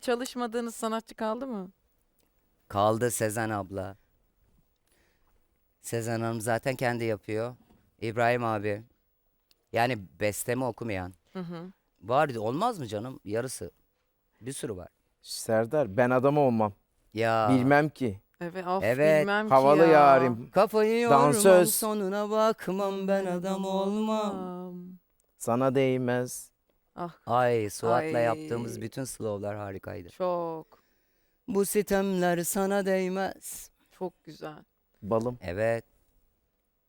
Çalışmadığınız sanatçı kaldı mı? Kaldı Sezen abla. Sezen Hanım zaten kendi yapıyor. İbrahim abi. Yani bestemi okumayan. Hı hı. Var olmaz mı canım? Yarısı. Bir sürü var. Serdar ben adam olmam. Ya. Bilmem ki. Evet, of Evet, bilmem ki Havalı ya. yarim. Kafayı yormam Dansöz. sonuna bakmam ben adam olmam. Sana değmez. Ah Ay Suat'la Ay. yaptığımız bütün slowlar harikaydı. çok Bu sitemler sana değmez. çok güzel. Balım. Evet.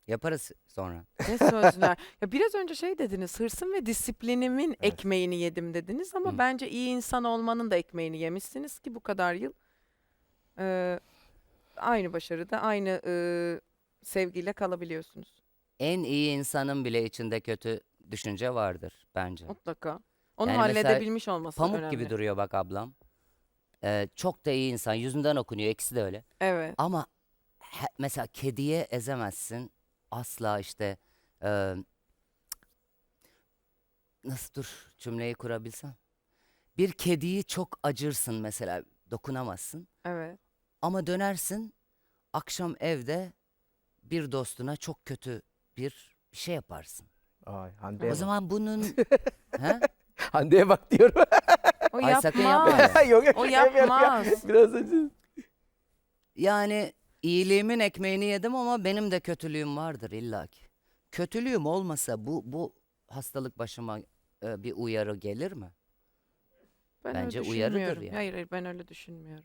Yaparız sonra. Ne sözler. ya biraz önce şey dediniz. Hırsım ve disiplinimin Evet. ekmeğini yedim dediniz ama Hı. bence iyi insan olmanın da ekmeğini yemişsiniz ki bu kadar yıl e, aynı başarıda, aynı e, sevgiyle kalabiliyorsunuz. En iyi insanın bile içinde kötü düşünce vardır bence. Mutlaka. Onu Yani mesela halledebilmiş olması Pamuk önemli. gibi duruyor bak ablam. Ee, çok da iyi insan. Yüzünden okunuyor. ikisi de öyle. Evet. Ama he- mesela kediye ezemezsin. Asla işte e, nasıl dur cümleyi kurabilsem. Bir kediyi çok acırsın mesela dokunamazsın. Evet. Ama dönersin akşam evde bir dostuna çok kötü bir bir şey yaparsın. Ay Hande'ye O bak. zaman bunun He? Hande'ye bak diyorum. O Ay sakın yapma yapmaz. öyle. yok, yok, O şaka yapıyorum ya. yapmaz. Biraz acı. Yani iyiliğimin ekmeğini yedim ama benim de kötülüğüm vardır illaki. Kötülüğüm olmasa bu bu hastalık başıma e, bir uyarı gelir mi? Ben Bence öyle uyarıdır düşünmüyorum. yani. Hayır hayır ben öyle düşünmüyorum.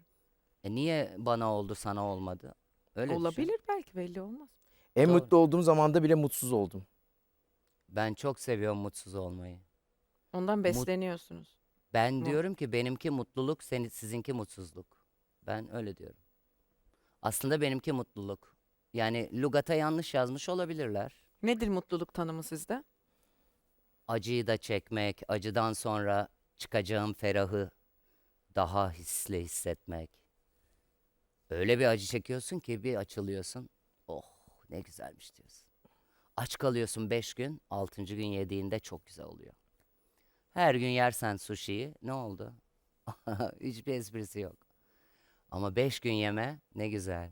E niye bana oldu sana olmadı? Öyle düşün. Olabilir belki belli olmaz. En Doğru. mutlu olduğum zamanda bile mutsuz oldum. Ben çok seviyorum mutsuz olmayı. Ondan besleniyorsunuz. Ben Mu- diyorum ki benimki mutluluk, seni sizinki mutsuzluk. Ben öyle diyorum. Aslında benimki mutluluk. Yani lugata yanlış yazmış olabilirler. Nedir mutluluk tanımı sizde? acıyı da çekmek, acıdan sonra çıkacağım ferahı daha hisle hissetmek. Öyle bir acı çekiyorsun ki bir açılıyorsun. Oh ne güzelmiş diyorsun. Aç kalıyorsun beş gün, altıncı gün yediğinde çok güzel oluyor. Her gün yersen sushi'yi ne oldu? Hiçbir esprisi yok. Ama beş gün yeme ne güzel.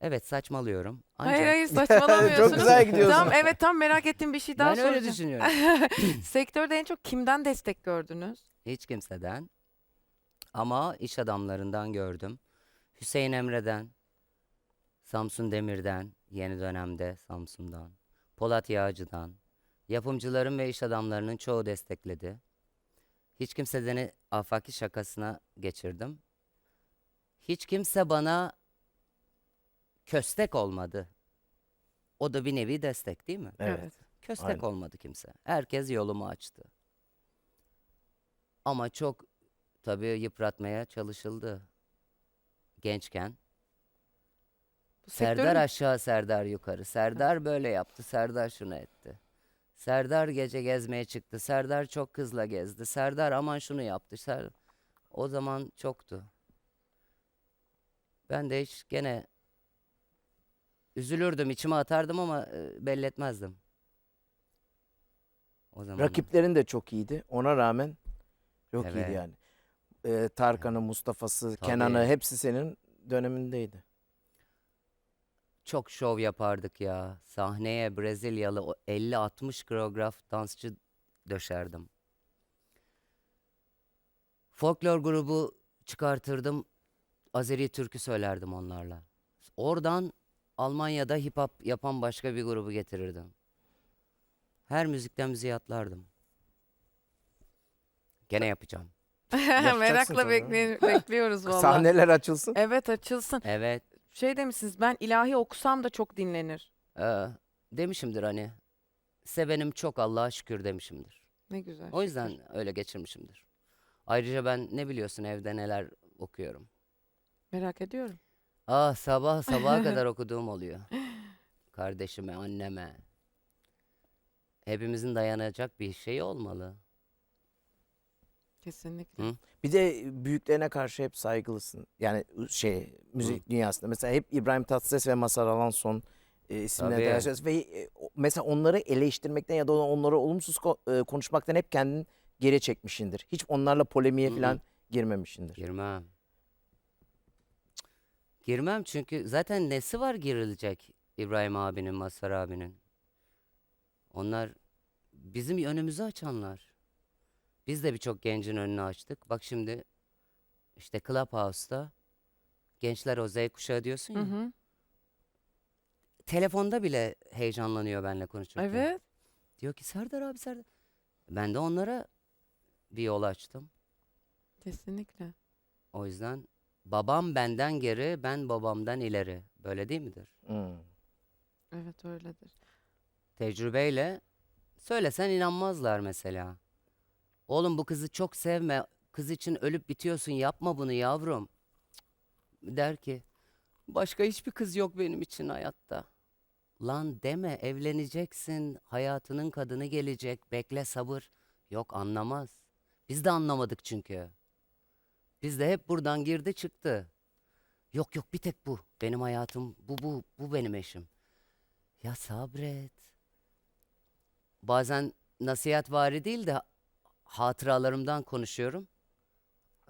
Evet saçmalıyorum. Hayır Ancak hayır saçmalamıyorsunuz. Çok güzel gidiyorsun. Tam evet tam merak ettiğim bir şey daha ben öyle soracağım. düşünüyorum. Sektörde en çok kimden destek gördünüz? Hiç kimseden. Ama iş adamlarından gördüm. Hüseyin Emre'den, Samsun Demir'den, yeni dönemde Samsun'dan, Polat Yağcı'dan, yapımcıların ve iş adamlarının çoğu destekledi. Hiç kimsedeni afaki şakasına geçirdim. Hiç kimse bana köstek olmadı. O da bir nevi destek değil mi? Evet. Köstek Aynen. olmadı kimse. Herkes yolumu açtı. Ama çok tabii yıpratmaya çalışıldı. Gençken. Bu Serdar sektörün- aşağı, Serdar yukarı. Serdar böyle yaptı, Serdar şunu etti. Serdar gece gezmeye çıktı. Serdar çok kızla gezdi. Serdar aman şunu yaptı. Ser... O zaman çoktu. Ben de hiç gene üzülürdüm, içime atardım ama e, belli etmezdim. O zaman Rakiplerin de çok iyiydi. Ona rağmen çok Evet. iyiydi yani. Ee, Tarkan'ı, Mustafa'sı, Tabii. Kenan'ı hepsi senin dönemindeydi. Çok şov yapardık ya. Sahneye Brezilyalı o 50-60 koreograf dansçı döşerdim. Folklor grubu çıkartırdım. Azeri türkü söylerdim onlarla. Oradan Almanya'da hip hop yapan başka bir grubu getirirdim. Her müzikten müziğe atlardım. Gene yapacağım. Merakla bekliyoruz valla. Sahneler açılsın. Evet açılsın. Evet. Şey demişsiniz ben ilahi okusam da çok dinlenir. Ee, demişimdir hani. Sevenim çok Allah'a şükür demişimdir. Ne güzel. O şükür. yüzden öyle geçirmişimdir. Ayrıca ben ne biliyorsun evde neler okuyorum. Merak ediyorum. Ah sabah sabaha kadar okuduğum oluyor. Kardeşime, anneme. Hepimizin dayanacak bir şey olmalı. Kesinlikle. Hı? Bir de büyüklerine karşı hep saygılısın. Yani şey müzik dünyasında. Mesela hep İbrahim Tatlıses ve Mazhar Alanson e, isimleri Tabii. Ve e, mesela onları eleştirmekten ya da onlara olumsuz ko- e, konuşmaktan hep kendin geri çekmişindir. Hiç onlarla polemiğe Hı hı. falan girmemişindir. Girmem. Girmem çünkü zaten nesi var girilecek İbrahim abinin, Mazhar abinin. Onlar bizim önümüzü açanlar. Biz de birçok gencin önünü açtık. Bak şimdi işte Clubhouse'da gençler o Z kuşağı diyorsun Hı ya. hı. Telefonda bile heyecanlanıyor benimle konuşurken. Evet. Diyor ki Serdar abi Serdar. Ben de onlara bir yol açtım. Kesinlikle. O yüzden babam benden geri, ben babamdan ileri. Böyle değil midir? Hmm. Evet öyledir. Tecrübeyle söylesen inanmazlar mesela. Oğlum bu kızı çok sevme. Kız için ölüp bitiyorsun. Yapma bunu yavrum. Der ki başka hiçbir kız yok benim için hayatta. Lan deme evleneceksin. Hayatının kadını gelecek. Bekle sabır. Yok anlamaz. Biz de anlamadık çünkü. Biz de hep buradan girdi çıktı. Yok yok bir tek bu. Benim hayatım bu bu bu benim eşim. Ya sabret. Bazen nasihat vari değil de hatıralarımdan konuşuyorum.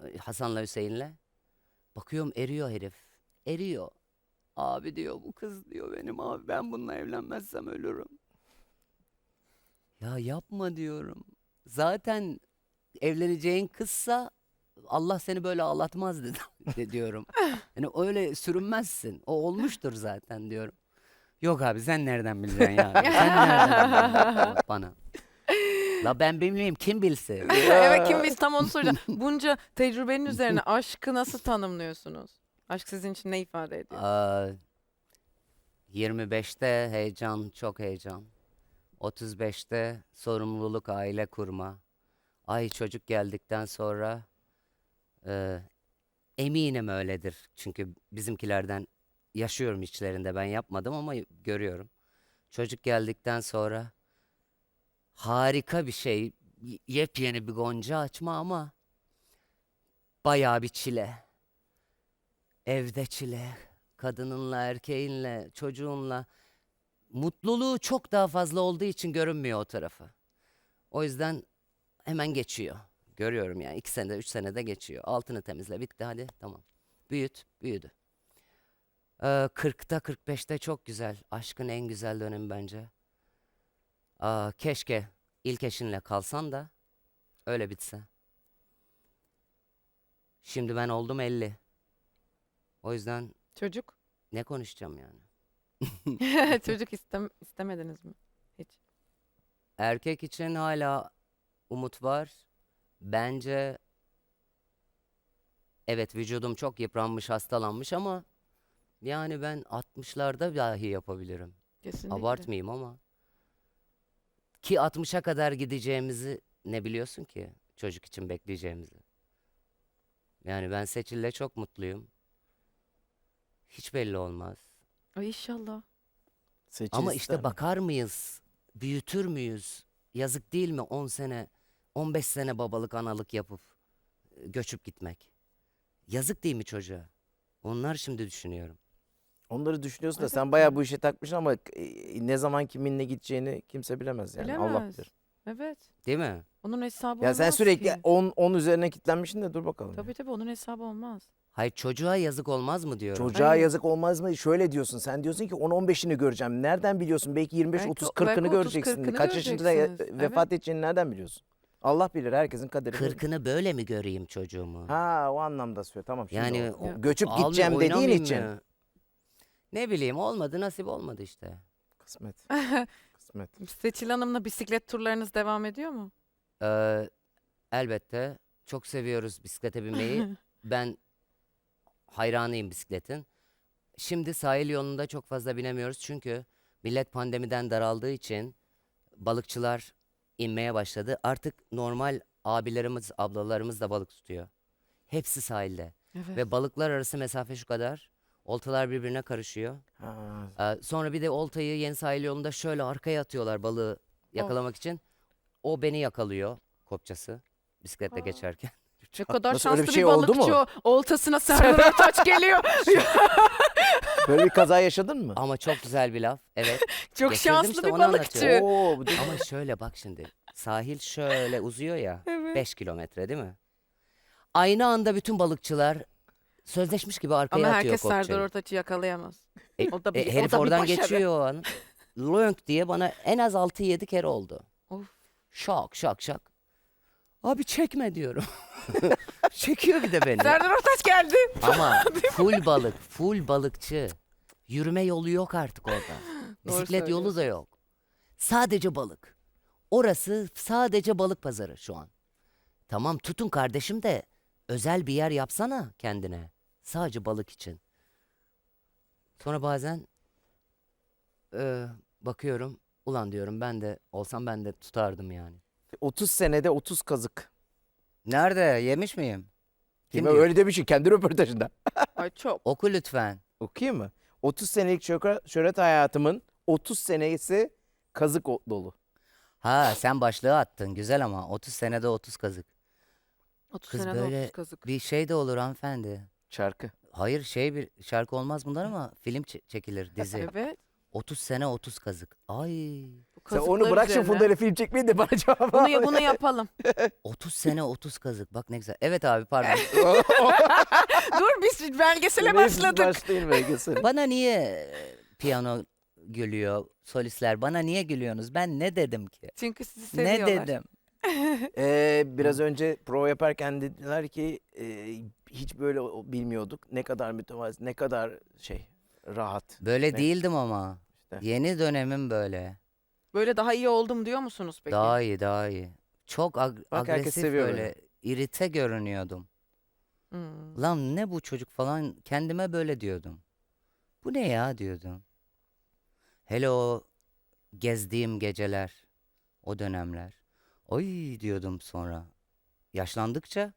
Ee, Hasan'la Hüseyin'le. Bakıyorum eriyor herif. Eriyor. Abi diyor bu kız diyor benim abi ben bununla evlenmezsem ölürüm. Ya yapma diyorum. Zaten evleneceğin kızsa Allah seni böyle ağlatmaz dedim de diyorum. Yani öyle sürünmezsin. O olmuştur zaten diyorum. Yok abi sen nereden bileceksin ya? Sen nereden bana? La ben bilmiyorum kim bilsin? evet kim biz tam onu soracağım. Bunca tecrübenin üzerine aşkı nasıl tanımlıyorsunuz? Aşk sizin için ne ifade ediyor? Aa, 25'te heyecan, çok heyecan. 35'te sorumluluk, aile kurma. Ay çocuk geldikten sonra e, eminim öyledir. Çünkü bizimkilerden yaşıyorum içlerinde. Ben yapmadım ama görüyorum. Çocuk geldikten sonra harika bir şey. Yepyeni bir gonca açma ama bayağı bir çile. Evde çile, kadınınla, erkeğinle, çocuğunla. Mutluluğu çok daha fazla olduğu için görünmüyor o tarafı. O yüzden hemen geçiyor. Görüyorum yani iki senede, üç senede geçiyor. Altını temizle, bitti hadi tamam. Büyüt, büyüdü. Ee, 40'ta 45'te çok güzel. Aşkın en güzel dönemi bence. Aa, keşke ilk eşinle kalsan da öyle bitse. Şimdi ben oldum 50. O yüzden Çocuk? ne konuşacağım yani? Çocuk istem istemediniz mi? Hiç. Erkek için hala umut var. Bence evet vücudum çok yıpranmış, hastalanmış ama yani ben 60'larda dahi yapabilirim. Kesinlikle. Abartmayayım ama. Ki 60'a kadar gideceğimizi ne biliyorsun ki çocuk için bekleyeceğimizi. Yani ben Seçil'le çok mutluyum. Hiç belli olmaz. Ay inşallah. Seçil Ama ister işte mi? bakar mıyız? Büyütür müyüz? Yazık değil mi 10 sene, 15 sene babalık analık yapıp e, göçüp gitmek? Yazık değil mi çocuğa? Onlar şimdi düşünüyorum. Onları düşünüyorsun da sen bayağı ya. bu işe takmışsın ama e, ne zaman kiminle gideceğini kimse bilemez yani. Allah Bilemez. bilir. Evet. Değil mi? Onun hesabı Ya olmaz sen sürekli ki. 10 10 üzerine kitlenmişsin de dur bakalım. ya. Tabii tabii onun hesabı olmaz. Hayır çocuğa yazık olmaz mı diyorum. Çocuğa Hayır. yazık olmaz mı? Şöyle diyorsun. Sen diyorsun ki 10-15'ini göreceğim. Nereden biliyorsun? Belki 25, Belki 30, o- 40'ını belki 30, göreceksin. 40'ını Kaç yaşında ya- göreceksiniz. vefat edeceğini nereden biliyorsun? Allah bilir. Herkesin kaderi. böyle. Kırkını böyle mi göreyim çocuğumu? Ha o anlamda söyle. Tamam şimdi Yani. Ya. göçüp gideceğim dediğin oynamayayım için. mı? Ne bileyim olmadı nasip olmadı işte. Kısmet. Kısmet. Seçil Hanım'la bisiklet turlarınız devam ediyor mu? Ee, elbette çok seviyoruz bisiklete binmeyi. Ben hayranıyım bisikletin. Şimdi sahil yolunda çok fazla binemiyoruz çünkü millet pandemiden daraldığı için balıkçılar inmeye başladı. Artık normal abilerimiz, ablalarımız da balık tutuyor. Hepsi sahilde. Evet. Ve balıklar arası mesafe şu kadar. Oltalar birbirine karışıyor. Ha, Ee, sonra bir de oltayı yeni sahil yolunda şöyle arkaya atıyorlar balığı yakalamak için. O beni yakalıyor kopçası bisikletle geçerken. Ne kadar Nasıl, öyle şanslı bir bir, şey oldu mu? balıkçı o. Oltasına Serdar Ortaç geliyor. Böyle bir kaza yaşadın mı? Ama çok güzel bir laf. Evet. Çok Getirdim şanslı işte, bir onu balıkçı. anlatıyorum. Oo, bu Ama şöyle bak şimdi. Sahil şöyle uzuyor ya. Evet. Evet. 5 kilometre değil mi? Aynı anda bütün balıkçılar sözleşmiş gibi arkaya Ama atıyor herkes Serdar kokçayı. Ortaç'ı yakalayamaz. E, O da bir- e, o herif da bir oradan başarı. geçiyor o an. Lönk diye bana en az 6-7 kere oldu. Of. Şak şak şak. Abi çekme diyorum. Çekiyor bir de beni. Serdar Ortaç geldi. Ama full balık, full balıkçı. Yürüme yolu yok artık orada. Bisiklet yolu da yok. Sadece balık. Orası sadece balık pazarı şu an. Tamam tutun kardeşim de özel bir yer yapsana kendine. Sadece balık için. Sonra bazen e, bakıyorum. Ulan diyorum ben de olsam ben de tutardım yani. 30 senede 30 kazık. Nerede? Yemiş miyim? Kim Kim diyor? öyle demiş ki kendi röportajında. Ay çok. Oku lütfen. Okuyayım mı? 30 senelik şöhret, şöhret hayatımın 30 senesi kazık o- dolu. Ha sen başlığı attın güzel ama 30 senede 30 kazık. 30 Kız senede böyle 30 kazık. Bir şey de olur hanımefendi. Şarkı. Hayır şey bir şarkı olmaz bunlar ama film çe- çekilir dizi. Evet. 30 sene 30 kazık. Ay Bu Sen onu kazıklar bırak şu üzerine. Funda ile film çekmeyi de bana cevap Bunu, al. ya- bunu yapalım. 30 sene 30 kazık. Bak ne güzel. Evet abi pardon. Dur biz belgesele başladık. Başlayın belgesel. Bana niye e, piyano gülüyor solistler? Bana niye gülüyorsunuz? Ben ne dedim ki? Çünkü sizi Ne seviyorlar. dedim? Ee, biraz önce prova yaparken dediler ki e, hiç böyle o- bilmiyorduk. Ne kadar mütevazı, ne kadar şey rahat. Böyle Ne? değildim ama. İşte. Yeni dönemim böyle. Böyle daha iyi oldum diyor musunuz peki? Daha iyi daha iyi. Çok ag- Bak herkes agresif seviyor böyle. irite görünüyordum. Hmm. Lan ne bu çocuk falan kendime böyle diyordum. Bu ne ya diyordum. Hele o gezdiğim geceler, o dönemler. Oy diyordum sonra. Yaşlandıkça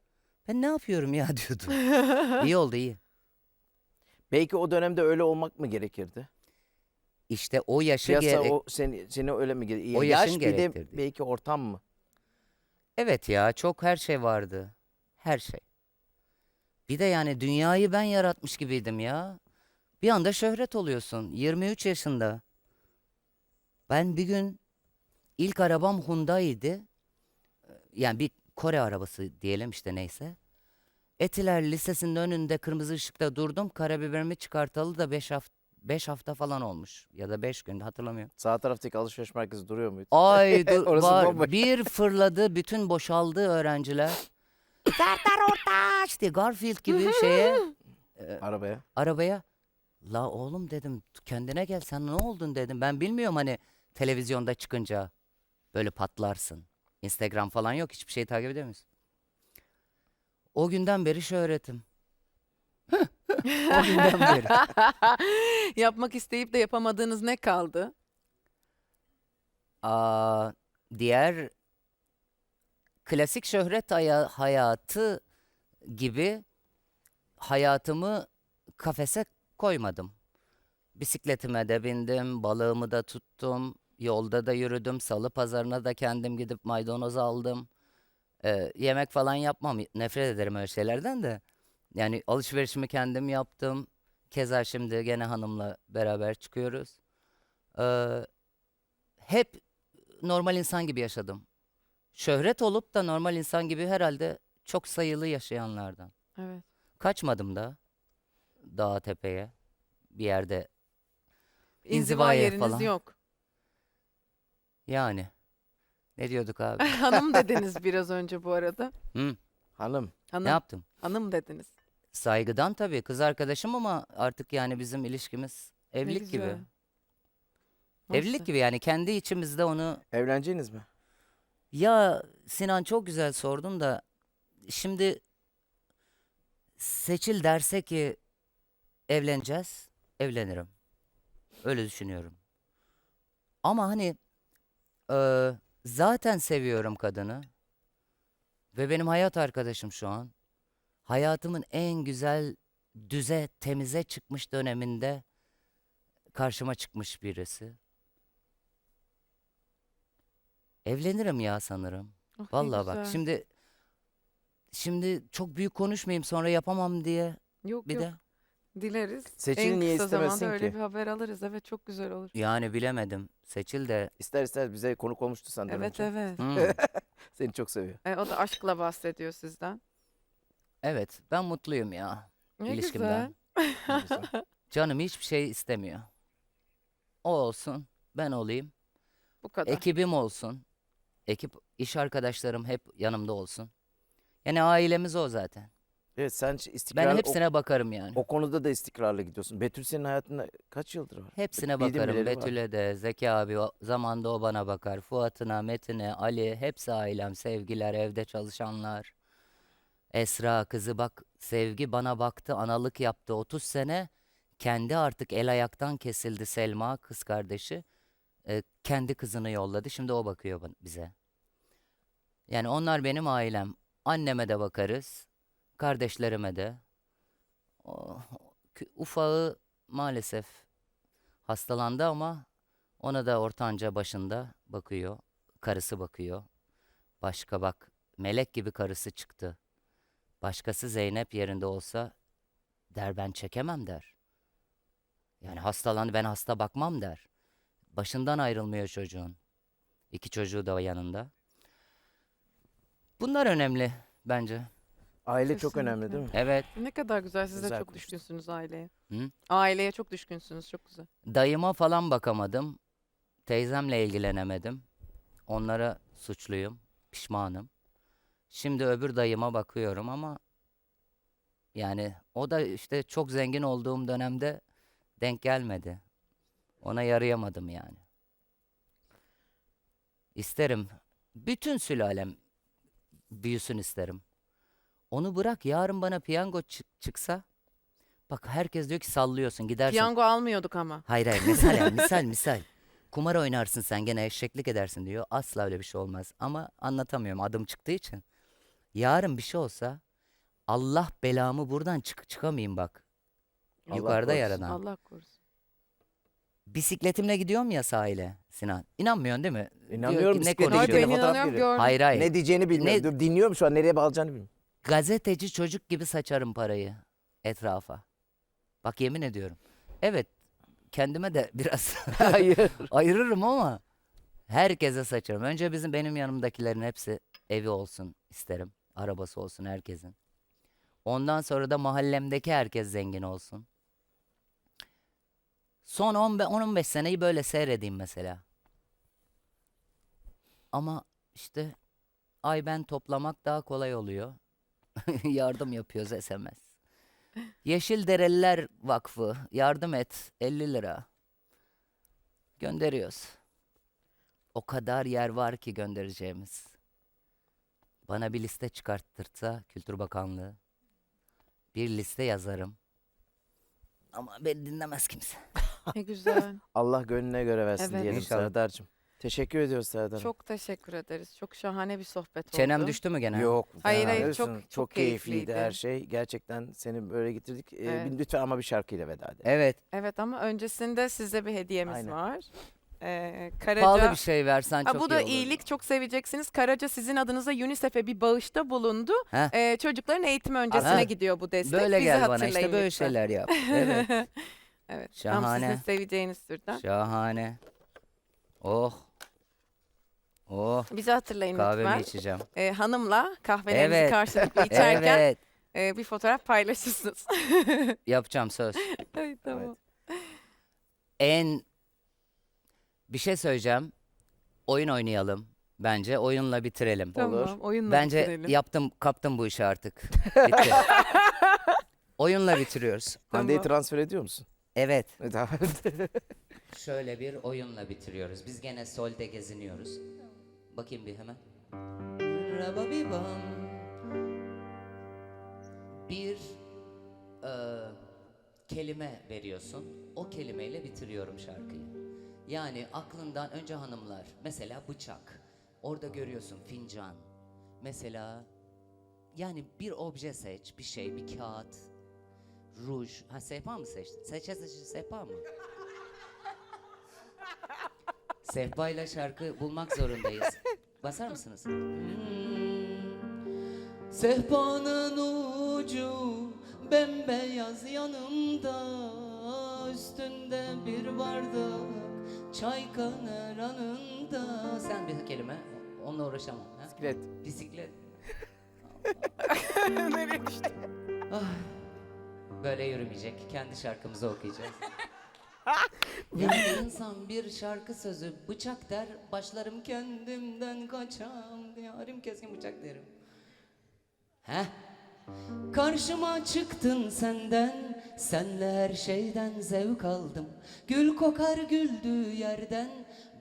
ben ne yapıyorum ya diyordum. iyi oldu iyi. Belki o dönemde öyle olmak mı gerekirdi? İşte o yaşı Piyasa gerek. o seni seni öyle mi gerekirdi? O Yaş yaşın bir de gerektirdi. belki ortam mı? Evet ya çok her şey vardı. Her şey. Bir de yani dünyayı ben yaratmış gibiydim ya. Bir anda şöhret oluyorsun. 23 yaşında. Ben bir gün ilk arabam Hyundai'ydi. Yani bir Kore arabası diyelim işte neyse. Etiler Lisesi'nin önünde kırmızı ışıkta durdum. Karabiberimi çıkartalı da 5 hafta 5 hafta falan olmuş ya da 5 gün hatırlamıyorum. Sağ taraftaki alışveriş merkezi duruyor muydu? Ay dur, Orası var. bomboş. Bir fırladı bütün boşaldı öğrenciler. Serdar Ortaç diye Garfield gibi şeye Arabaya. arabaya. La oğlum dedim kendine gel sen ne oldun dedim. Ben bilmiyorum hani televizyonda çıkınca böyle patlarsın. Instagram falan yok hiçbir şey takip edemiyorsun. O günden beri şöhretim. o günden beri. Yapmak isteyip de yapamadığınız ne kaldı? Aa, diğer klasik şöhret haya- hayatı gibi hayatımı kafese koymadım. Bisikletime de bindim, balığımı da tuttum, yolda da yürüdüm, salı pazarına da kendim gidip maydanoz aldım. Ee, yemek falan yapmam, nefret ederim öyle şeylerden de. Yani alışverişimi kendim yaptım. Keza şimdi gene hanımla beraber çıkıyoruz. Ee, hep normal insan gibi yaşadım. Şöhret olup da normal insan gibi herhalde çok sayılı yaşayanlardan. Evet. Kaçmadım da dağa tepeye bir yerde İnziva İnzivaya yeriniz falan. yok. Yani. Ne diyorduk abi? Hanım dediniz biraz önce bu arada. Hı, Hanım. Hanım, ne yaptım? hanım dediniz. Saygıdan tabii kız arkadaşım ama artık yani bizim ilişkimiz Ne evlilik gibi. güzel. Evlilik Nasıl? gibi yani kendi içimizde onu Evleneceğiniz mi? Ya Sinan çok güzel sordun da şimdi Seçil derse ki evleneceğiz, evlenirim. Öyle düşünüyorum. Ama hani eee, zaten seviyorum kadını ve benim hayat arkadaşım şu an. Hayatımın en güzel düze, temize çıkmış döneminde karşıma çıkmış birisi. Evlenirim ya sanırım. Ne Vallahi bak güzel. şimdi şimdi çok büyük konuşmayayım sonra yapamam diye Yok bir yok. de Dileriz. Seçil en niye kısa zamanda istemesin öyle ki? bir haber alırız. Evet çok güzel olur. Yani bilemedim. Seçil de İster ister bize konuk olmuştu senden Evet önce. evet. Hmm, Seni çok seviyor. E, o da aşkla bahsediyor sizden. evet ben mutluyum ya Ne ilişkimden. güzel. Ne güzel. Canım hiçbir şey istemiyor. O olsun, ben olayım, Bu kadar. ekibim olsun. Ekip, iş arkadaşlarım hep yanımda olsun. Yani ailemiz o zaten. Evet sen Ben istikrarlı hepsine bakarım yani. o, o konuda da istikrarlı gidiyorsun. Betül senin hayatında kaç yıldır var? Hepsine Bildiğim bakarım. bileli var. Betül'e de, Zeki abi o zamanda o bana bakar. Fuat'ına, Metin'e, Ali hepsi ailem. Sevgiler, evde çalışanlar. Esra kızı bak Sevgi bana baktı, analık yaptı 30 sene. Kendi artık el ayaktan kesildi Selma kız kardeşi. Ee, kendi kızını yolladı. Şimdi o bakıyor ban- bize. Yani onlar benim ailem. Anneme de bakarız. Kardeşlerime de. Ufağı maalesef hastalandı ama ona da ortanca başında bakıyor. Karısı bakıyor. Başka bak melek gibi karısı çıktı. Başkası Zeynep yerinde olsa der ben çekemem der. Yani hastalandı ben hasta bakmam der. Başından ayrılmıyor çocuğun. İki çocuğu da yanında. Bunlar önemli bence. Aile çok Kesinlikle. önemli değil mi? Evet. Ne kadar güzel. Siz de Güzel çok konuştun. düşkünsünüz aileye. Hı? Aileye çok düşkünsünüz. Çok güzel. Dayıma falan bakamadım. Teyzemle ilgilenemedim. Onlara suçluyum. Pişmanım. Şimdi öbür dayıma bakıyorum ama yani o da işte çok zengin olduğum dönemde denk gelmedi. Ona yarayamadım yani. İsterim. Bütün sülalem büyüsün isterim. Onu bırak yarın bana piyango çı- çıksa. Bak herkes diyor ki sallıyorsun gidersin. Piyango almıyorduk ama. Hayır hayır misal yani, misal misal. Kumar oynarsın sen gene eşeklik edersin diyor. Asla öyle bir şey olmaz. Ama anlatamıyorum adım çıktığı için. Yarın bir şey olsa Allah belamı buradan çık çıkamayayım bak. Allah Yukarıda korusun. yaradan. Allah korusun. Bisikletimle gidiyorum ya sahile Sinan. İnanmıyorsun değil mi? Diyor İnanmıyorum ki, ne fotoğraf inanıyorum görüyor. gördüm. Hayır hayır. Ne diyeceğini bilmiyorum. Ne- Dur, dinliyorum şu an nereye bağlayacağını bilmiyorum. Gazeteci çocuk gibi saçarım parayı etrafa. Bak yemin ediyorum. Evet kendime de biraz Hayır. ayırırım ama herkese saçarım. Önce bizim benim yanımdakilerin hepsi evi olsun isterim. Arabası olsun herkesin. Ondan sonra da mahallemdeki herkes zengin olsun. Son 10-15 seneyi böyle seyredeyim mesela. Ama işte ay ben toplamak daha kolay oluyor. Yardım yapıyoruz SMS. Yeşil Dereliler Vakfı yardım et 50 lira. Gönderiyoruz. O kadar yer var ki göndereceğimiz. Bana bir liste çıkarttırsa Kültür Bakanlığı bir liste yazarım. Ama beni dinlemez kimse. Ne güzel. Allah gönlüne göre versin Evet. diyelim İnşallah. Serdar'cığım. Teşekkür ediyoruz Serdar. çok teşekkür ederiz. Çok şahane bir sohbet oldu. Çenem düştü mü gene? Yok. Hayır, fena hayır, değilsin. çok- çok, çok keyifliydi keyifliydi. her şey. Gerçekten seni böyle getirdik. Ee, Evet. lütfen ama bir şarkıyla veda edelim. Evet. Evet ama öncesinde size bir hediyemiz Aynen. var. Ee, Karaca... Pahalı bir şey versen çok bu da iyi olur. iyilik çok seveceksiniz. Karaca sizin adınıza UNICEF'e bir bağışta bulundu. Heh. Ee, çocukların eğitimi öncesine Ha. gidiyor bu destek. Böyle Bizi gel bana işte böyle lütfen. şeyler yap. Evet. evet. Tam Şahane. sizin seveceğiniz türden. Şahane. Oh. Oh. Bizi hatırlayın Kahvemi lütfen. içeceğim. Ee, hanımla kahvelerinizi Evet. karşılıklı içerken Evet. e, bir fotoğraf paylaşırsınız. Yapacağım söz. Ay, tamam. En bir şey söyleyeceğim. Oyun oynayalım. Bence oyunla bitirelim. Tamam. Olur. Oyunla Bence bitirelim. yaptım, kaptım bu işi artık. Bitti. oyunla bitiriyoruz. Hande'yi Tamam. transfer ediyor musun? Evet. Tamam. Şöyle bir oyunla bitiriyoruz. Biz gene solde geziniyoruz. Bakayım bir hemen. Rababibam. Bir eee, kelime veriyorsun. O kelimeyle bitiriyorum şarkıyı. Yani aklından önce hanımlar. Mesela bıçak. Orada görüyorsun fincan. Mesela yani bir obje seç, bir şey, bir kağıt, ruj. Ha sehpa mı seçtin? Seçe seçe sehpa mı? Sehpayla şarkı bulmak zorundayız. Basar mısınız? Hmm. Sehpanın ucu Bembeyaz yanımda Üstünde bir bardak Çay kanar anında Sen bir kelime Onunla uğraşamam ha? Bisiklet. Bisiklet Nereye düştü? Ah, Böyle yürümeyecek. Kendi şarkımızı okuyacağız. ya insan bir şarkı sözü bıçak der, başlarım kendimden kaçam. Yarim keskin bıçak derim. Heh. Karşıma çıktın senden, senle her şeyden zevk aldım. Gül kokar güldüğü yerden,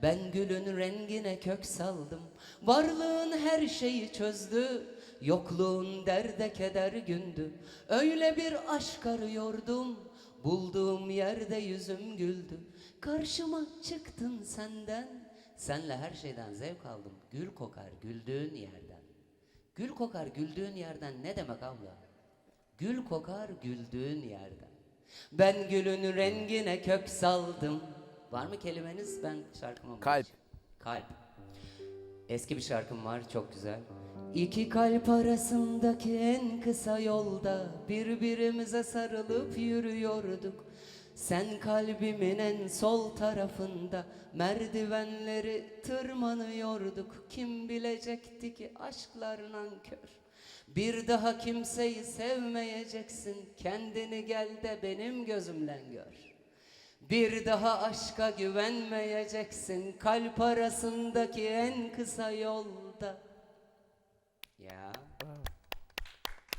ben gülün rengine kök saldım. Varlığın her şeyi çözdü, yokluğun derde keder gündü. Öyle bir aşk arıyordum, bulduğum yerde yüzüm güldü. Karşıma çıktın senden, senle her şeyden zevk aldım. Gül kokar güldüğün yerden. Gül kokar güldüğün yerden ne demek abla? Gül kokar güldüğün yerden. Ben gülün rengine kök saldım. Var mı kelimeniz? Ben şarkıma Kalp. Kalp. Eski bir şarkım var çok güzel. İki kalp arasındaki en kısa yolda birbirimize sarılıp yürüyorduk. Sen kalbimin en sol tarafında merdivenleri tırmanıyorduk. Kim bilecekti ki aşklar nankör. Bir daha kimseyi sevmeyeceksin. Kendini gel de benim gözümden gör. Bir daha aşka güvenmeyeceksin kalp arasındaki en kısa yolda. Ya.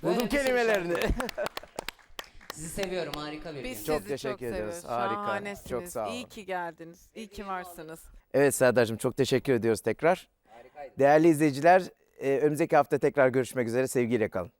Buldum sürü kelimelerini. şarkı. Sizi seviyorum harika bir Biz gün. Çok sizi teşekkür çok ediyoruz. seviyoruz. Harika. Şahanesiniz. Çok sağ olun. İyi ki geldiniz. İyi ki varsınız. Evet Serdar'cığım çok teşekkür ediyoruz tekrar. Harikaydı. Değerli izleyiciler, e, önümüzdeki hafta tekrar görüşmek üzere. Sevgiyle kalın.